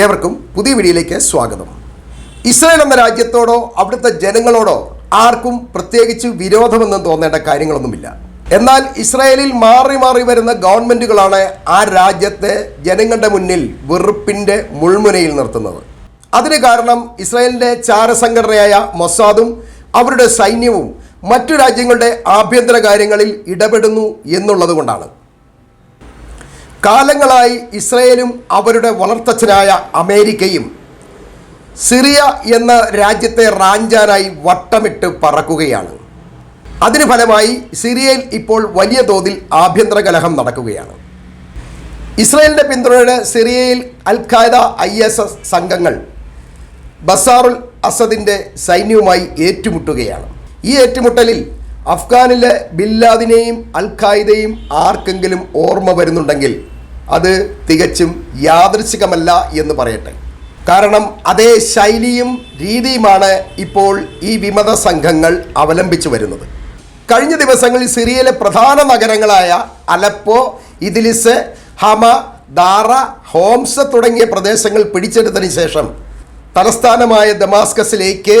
ഏവർക്കും പുതിയ വീഡിയോയിലേക്ക് സ്വാഗതം. ഇസ്രായേൽ എന്ന രാജ്യത്തോടോ അവിടുത്തെ ജനങ്ങളോടോ ആർക്കും പ്രത്യേകിച്ച് വിരോധമെന്നും തോന്നേണ്ട കാര്യങ്ങളൊന്നുമില്ല. എന്നാൽ ഇസ്രായേലിൽ മാറി മാറി വരുന്ന ഗവൺമെന്റുകളാണ് ആ രാജ്യത്തെ ജനങ്ങളുടെ മുന്നിൽ വെറുപ്പിന്റെ മുൾമുനയിൽ നിർത്തുന്നത്. അതിന് കാരണം ഇസ്രായേലിന്റെ ചാരസംഘടനയായ മൊസാദും അവരുടെ സൈന്യവും മറ്റു രാജ്യങ്ങളുടെ ആഭ്യന്തര കാര്യങ്ങളിൽ ഇടപെടുന്നു എന്നുള്ളത് കൊണ്ടാണ് കാലങ്ങളായി ഇസ്രയേലും അവരുടെ വളർത്തച്ഛനായ അമേരിക്കയും സിറിയ എന്ന രാജ്യത്തെ റാഞ്ചാനായി വട്ടമിട്ട് പറക്കുകയാണ്. അതിന് ഫലമായി സിറിയയിൽ ഇപ്പോൾ വലിയ തോതിൽ ആഭ്യന്തര കലഹം നടക്കുകയാണ്. ഇസ്രയേലിന്റെ പിന്തുണയുടെ സിറിയയിൽ al Qaeda I S S സംഘങ്ങൾ ബസാറുൽ അസദിന്റെ സൈന്യവുമായി ഏറ്റുമുട്ടുകയാണ്. ഈ ഏറ്റുമുട്ടലിൽ അഫ്ഗാനിലെ ബില്ലാദിനെയും അൽ ഖായ്ദയും ആർക്കെങ്കിലും ഓർമ്മ വരുന്നുണ്ടെങ്കിൽ അത് തികച്ചും യാദൃശികമല്ല എന്ന് പറയട്ടെ. കാരണം അതേ ശൈലിയും രീതിയുമാണ് ഇപ്പോൾ ഈ വിമത സംഘങ്ങൾ അവലംബിച്ചു വരുന്നത്. കഴിഞ്ഞ ദിവസങ്ങളിൽ സിറിയയിലെ പ്രധാന നഗരങ്ങളായ Aleppo Idlib Hama Daraa Homs തുടങ്ങിയ പ്രദേശങ്ങൾ പിടിച്ചെടുത്തതിന് ശേഷം തലസ്ഥാനമായ ദമാസ്കസിലേക്ക്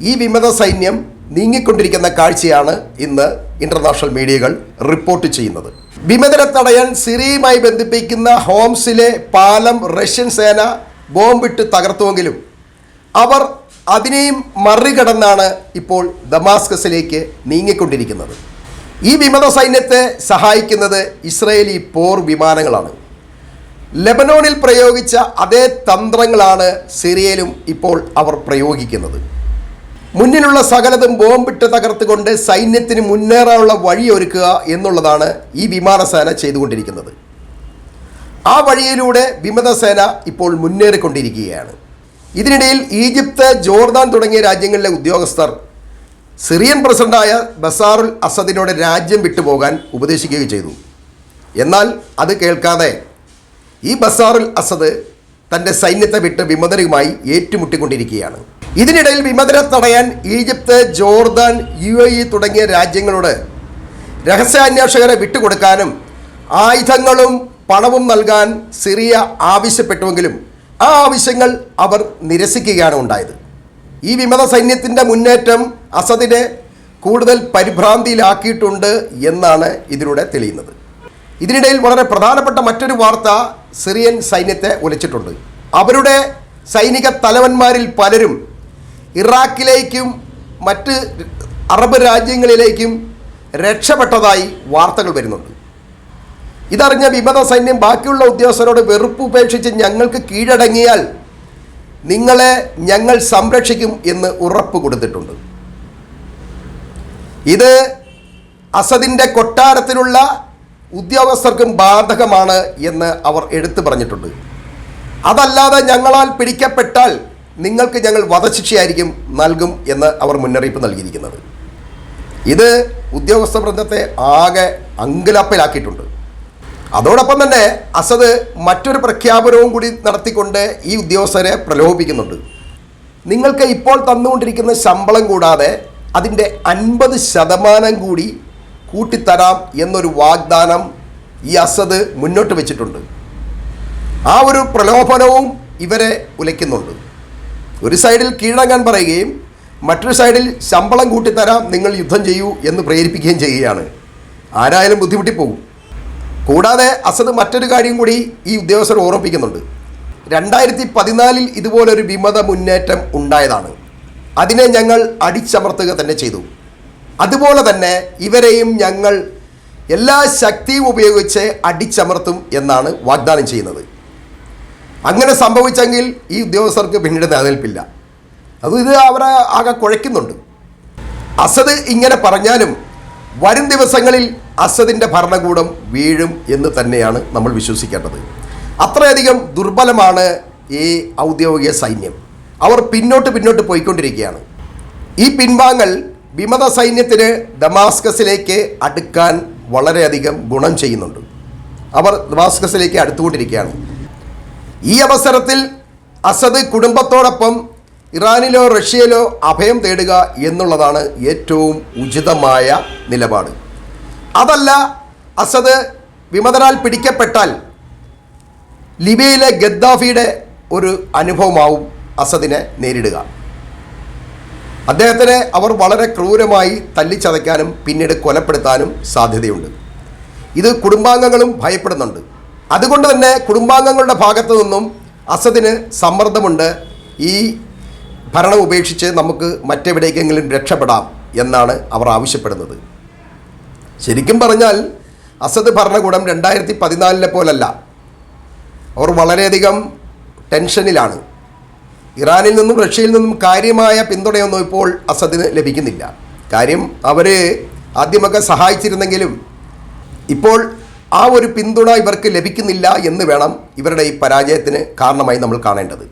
ഈ വിമത സൈന്യം നീങ്ങിക്കൊണ്ടിരിക്കുന്ന കാഴ്ചയാണ് ഇന്ന് ഇന്റർനാഷണൽ മീഡിയകൾ റിപ്പോർട്ട് ചെയ്യുന്നത്. വിമതരെ തടയാൻ സിറിയുമായി ബന്ധിപ്പിക്കുന്ന ഹോംസിലെ പാലം റഷ്യൻ സേന ബോംബിട്ട് തകർത്തുവെങ്കിലും അവർ അതിനെയും മറികടന്നാണ് ഇപ്പോൾ ദമാസ്കസിലേക്ക് നീങ്ങിക്കൊണ്ടിരിക്കുന്നത്. ഈ വിമത സൈന്യത്തെ സഹായിക്കുന്നത് ഇസ്രയേലി പോർ വിമാനങ്ങളാണ്. ലെബനോണിൽ പ്രയോഗിച്ച അതേ തന്ത്രങ്ങളാണ് സിറിയയിലും ഇപ്പോൾ അവർ പ്രയോഗിക്കുന്നത്. മുന്നിലുള്ള സകലതും ബോംബിട്ട് തകർത്തുകൊണ്ട് സൈന്യത്തിന് മുന്നേറാനുള്ള വഴി ഒരുക്കുക എന്നുള്ളതാണ് ഈ വിമാനസേന ചെയ്തുകൊണ്ടിരിക്കുന്നത്. ആ വഴിയിലൂടെ വിമതസേന ഇപ്പോൾ മുന്നേറിക്കൊണ്ടിരിക്കുകയാണ്. ഇതിനിടയിൽ ഈജിപ്ത് ജോർദാൻ തുടങ്ങിയ രാജ്യങ്ങളിലെ ഉദ്യോഗസ്ഥർ സിറിയൻ പ്രസിഡന്റായ ബസാറുൽ അസദിനോട് രാജ്യം വിട്ടുപോകാൻ ഉപദേശിക്കുകയും ചെയ്തു. എന്നാൽ അത് കേൾക്കാതെ ഈ ബസാറുൽ അസദ് തന്റെ സൈന്യത്തെ വിട്ട് വിമതരുമായി ഏറ്റുമുട്ടിക്കൊണ്ടിരിക്കുകയാണ്. ഇതിനിടയിൽ വിമതരെ തടയാൻ Egypt Jordan U A E തുടങ്ങിയ രാജ്യങ്ങളോട് രഹസ്യാന്വേഷകരെ വിട്ടുകൊടുക്കാനും ആയുധങ്ങളും പണവും നൽകാൻ സിറിയ ആവശ്യപ്പെട്ടുവെങ്കിലും ആ ആവശ്യങ്ങൾ അവർ നിരസിക്കുകയാണ് ഉണ്ടായത്. ഈ വിമത സൈന്യത്തിന്റെ മുന്നേറ്റം അസദിനെ കൂടുതൽ പരിഭ്രാന്തിയിലാക്കിയിട്ടുണ്ട് എന്നാണ് ഇതിലൂടെ തെളിയുന്നത്. ഇതിനിടയിൽ വളരെ പ്രധാനപ്പെട്ട മറ്റൊരു വാർത്ത സിറിയൻ സൈന്യത്തെ ഉലച്ചിട്ടുണ്ട് അവരുടെ സൈനിക തലവന്മാരിൽ പലരും ഇറാഖിലേക്കും മറ്റ് അറബ് രാജ്യങ്ങളിലേക്കും രക്ഷപ്പെട്ടതായി വാർത്തകൾ വരുന്നുണ്ട്. ഇതറിഞ്ഞ വിമത സൈന്യം ബാക്കിയുള്ള ഉദ്യോഗസ്ഥരോട് വെറുപ്പ് ഉപേക്ഷിച്ച് ഞങ്ങൾക്ക് കീഴടങ്ങിയാൽ നിങ്ങളെ ഞങ്ങൾ സംരക്ഷിക്കും എന്ന് ഉറപ്പ് കൊടുത്തിട്ടുണ്ട്. ഇത് അസദിന്റെ കൊട്ടാരത്തിലുള്ള ഉദ്യോഗസ്ഥർക്കും ബാധകമാണ് എന്ന് അവർ എടുത്തു പറഞ്ഞിട്ടുണ്ട്. അതല്ലാതെ ഞങ്ങളാൽ പിടിക്കപ്പെട്ടാൽ നിങ്ങൾക്ക് ഞങ്ങൾ വധശിക്ഷയായിരിക്കും നൽകും എന്ന് അവർ മുന്നറിയിപ്പ് നൽകിയിരിക്കുന്നത്. ഇത് ഉദ്യോഗസ്ഥ വൃന്ദത്തെ ആകെ അങ്കലാപ്പിലാക്കിയിട്ടുണ്ട്. അതോടൊപ്പം തന്നെ അസദ് മറ്റൊരു പ്രഖ്യാപനവും കൂടി നടത്തിക്കൊണ്ട് ഈ ഉദ്യോഗസ്ഥരെ പ്രലോഭിപ്പിക്കുന്നുണ്ട്. നിങ്ങൾക്ക് ഇപ്പോൾ തന്നുകൊണ്ടിരിക്കുന്ന ശമ്പളം കൂടാതെ അതിന്റെ അൻപത് ശതമാനം കൂടി കൂട്ടിത്തരാം എന്നൊരു വാഗ്ദാനം ഈ അസദ് മുന്നോട്ട് വെച്ചിട്ടുണ്ട്. ആ ഒരു പ്രലോഭനവും ഇവരെ ഉലയ്ക്കുന്നുണ്ട്. ഒരു സൈഡിൽ കീഴടങ്ങാൻ പറയുകയും മറ്റൊരു സൈഡിൽ ശമ്പളം കൂട്ടിത്തരാം നിങ്ങൾ യുദ്ധം ചെയ്യൂ എന്ന് പ്രേരിപ്പിക്കുകയും ചെയ്യുകയാണ്. ആരായാലും ബുദ്ധിമുട്ടിപ്പോകും. കൂടാതെ അസദ് മറ്റൊരു കാര്യം കൂടി ഈ ഉദ്യോഗസ്ഥർ ഓർമ്മിപ്പിക്കുന്നുണ്ട്. രണ്ടായിരത്തി പതിനാലിൽ ഇതുപോലൊരു വിമത മുന്നേറ്റം ഉണ്ടായതാണ്. അതിനെ ഞങ്ങൾ അടിച്ചമർത്തുക തന്നെ ചെയ്തു. അതുപോലെ തന്നെ ഇവരെയും ഞങ്ങൾ എല്ലാ ശക്തിയും ഉപയോഗിച്ച് അടിച്ചമർത്തും എന്നാണ് വാഗ്ദാനം ചെയ്യുന്നത്. അങ്ങനെ സംഭവിച്ചെങ്കിൽ ഈ ഉദ്യോഗസ്ഥർക്ക് പിന്നീട് നിലനിൽപ്പില്ല അത് ഇത് അവരെ ആകെ കുഴയ്ക്കുന്നുണ്ട്. അസദ് ഇങ്ങനെ പറഞ്ഞാലും വരും ദിവസങ്ങളിൽ അസദിന്റെ ഭരണകൂടം വീഴും എന്ന് തന്നെയാണ് നമ്മൾ വിശ്വസിക്കേണ്ടത്. അത്രയധികം ദുർബലമാണ് ഈ ഔദ്യോഗിക സൈന്യം. അവർ പിന്നോട്ട് പിന്നോട്ട് പോയിക്കൊണ്ടിരിക്കുകയാണ്. ഈ പിൻവാങ്ങൽ വിമത സൈന്യത്തിന് ദമാസ്കസിലേക്ക് അടുക്കാൻ വളരെയധികം ഗുണം ചെയ്യുന്നുണ്ട്. അവർ ദമാസ്കസിലേക്ക് അടുത്തുകൊണ്ടിരിക്കുകയാണ്. ഈ അവസരത്തിൽ അസദ് കുടുംബത്തോടൊപ്പം ഇറാനിലോ റഷ്യയിലോ അഭയം തേടുക എന്നുള്ളതാണ് ഏറ്റവും ഉചിതമായ നിലപാട്. അതല്ല അസദ് വിമതരാൽ പിടിക്കപ്പെട്ടാൽ ലിബിയയിലെ ഗദ്ദാഫിയുടെ ഒരു അനുഭവമാവും അസദിനെ നേരിടുക. അദ്ദേഹത്തിനെ അവർ വളരെ ക്രൂരമായി തല്ലിച്ചതയ്ക്കാനും പിന്നീട് കൊലപ്പെടുത്താനും സാധ്യതയുണ്ട്. ഇത് കുടുംബാംഗങ്ങളും ഭയപ്പെടുന്നുണ്ട്. അതുകൊണ്ട് തന്നെ കുടുംബാംഗങ്ങളുടെ ഭാഗത്തു നിന്നും അസദിന് സമ്മർദ്ദമുണ്ട്. ഈ ഭരണം ഉപേക്ഷിച്ച് നമുക്ക് മറ്റെവിടേക്കെങ്കിലും രക്ഷപ്പെടാം എന്നാണ് അവർ ആവശ്യപ്പെടുന്നത്. ശരിക്കും പറഞ്ഞാൽ അസദ് ഭരണകൂടം രണ്ടായിരത്തി പതിനാലിലെ പോലല്ല. അവർ വളരെയധികം ടെൻഷനിലാണ്. ഇറാനിൽ നിന്നും റഷ്യയിൽ നിന്നും കാര്യമായ പിന്തുണയൊന്നും ഇപ്പോൾ അസദിന് ലഭിക്കുന്നില്ല. കാര്യം അവർ ആദ്യമൊക്കെ സഹായിച്ചിരുന്നെങ്കിലും ഇപ്പോൾ ആ ഒരു പിന്തുണ ഇവർക്ക് ലഭിക്കുന്നില്ല എന്ന് വേണം ഇവരുടെ ഈ പരാജയത്തിന് കാരണമായി നമ്മൾ കാണേണ്ടത്.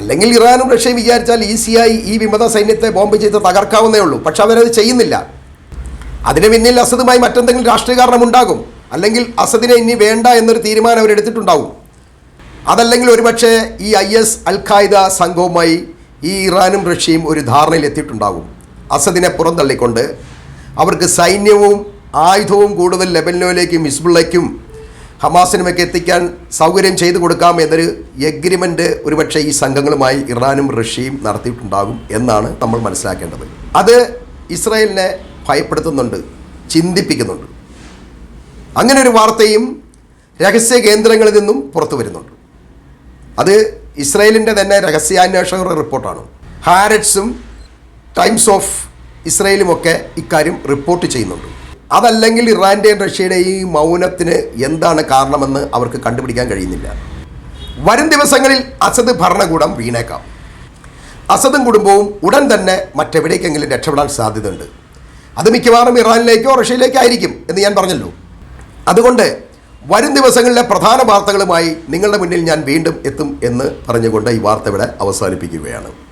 അല്ലെങ്കിൽ ഇറാനും റഷ്യയും വിചാരിച്ചാൽ ഈസിയായി ഈ വിമത സൈന്യത്തെ ബോംബ് ചെയ്ത് തകർക്കാവുന്നേ ഉള്ളൂ. പക്ഷെ അവരത് ചെയ്യുന്നില്ല. അതിന് പിന്നിൽ അസദുമായി മറ്റെന്തെങ്കിലും രാഷ്ട്രീയ കാരണം ഉണ്ടാകും അല്ലെങ്കിൽ അസദിനെ ഇനി വേണ്ട എന്നൊരു തീരുമാനം അവരെടുത്തിട്ടുണ്ടാവും അതല്ലെങ്കിൽ ഒരുപക്ഷെ ഈ ഐ എസ് അൽ ഖായ്ദ സംഘവുമായി ഈ ഇറാനും റഷ്യയും ഒരു ധാരണയിൽ എത്തിയിട്ടുണ്ടാകും അസദിനെ പുറന്തള്ളിക്കൊണ്ട് അവർക്ക് സൈന്യവും ആയുധവും കൂടുതൽ ലെബനോയിലേക്കും ഹിസ്ബുള്ളയ്ക്കും ഹമാസിനുമൊക്കെ എത്തിക്കാൻ സൗകര്യം ചെയ്തു കൊടുക്കാം എന്നൊരു എഗ്രിമെന്റ് ഒരുപക്ഷെ ഈ സംഘങ്ങളുമായി ഇറാനും റഷ്യയും നടത്തിയിട്ടുണ്ടാകും എന്നാണ് നമ്മൾ മനസ്സിലാക്കേണ്ടത്. അത് ഇസ്രയേലിനെ ഭയപ്പെടുത്തുന്നുണ്ട് ചിന്തിപ്പിക്കുന്നുണ്ട്. അങ്ങനെ ഒരു വാർത്തയും രഹസ്യ കേന്ദ്രങ്ങളിൽ നിന്നും പുറത്തു വരുന്നുണ്ട്. അത് ഇസ്രയേലിന്റെ തന്നെ രഹസ്യാന്വേഷകരുടെ റിപ്പോർട്ടാണ്. ഹാരറ്റ്സും ടൈംസ് ഓഫ് ഇസ്രയേലുമൊക്കെ ഇക്കാര്യം റിപ്പോർട്ട് ചെയ്യുന്നുണ്ട്. അതല്ലെങ്കിൽ ഇറാന്റെയും റഷ്യയുടെയും മൗനത്തിന് എന്താണ് കാരണമെന്ന് അവർക്ക് കണ്ടുപിടിക്കാൻ കഴിയുന്നില്ല. വരും ദിവസങ്ങളിൽ അസദ് ഭരണകൂടം വീണേക്കാം. അസദും കുടുംബവും ഉടൻ തന്നെ മറ്റെവിടേക്കെങ്കിലും രക്ഷപ്പെടാൻ സാധ്യതയുണ്ട്. അത് മിക്കവാറും ഇറാനിലേക്കോ റഷ്യയിലേക്കോ ആയിരിക്കും എന്ന് ഞാൻ പറഞ്ഞല്ലോ. അതുകൊണ്ട് വരും ദിവസങ്ങളിലെ പ്രധാന വാർത്തകളുമായി നിങ്ങളുടെ മുന്നിൽ ഞാൻ വീണ്ടും എത്തും എന്ന് പറഞ്ഞുകൊണ്ട് ഈ വാർത്ത ഇവിടെ അവസാനിപ്പിക്കുകയാണ്.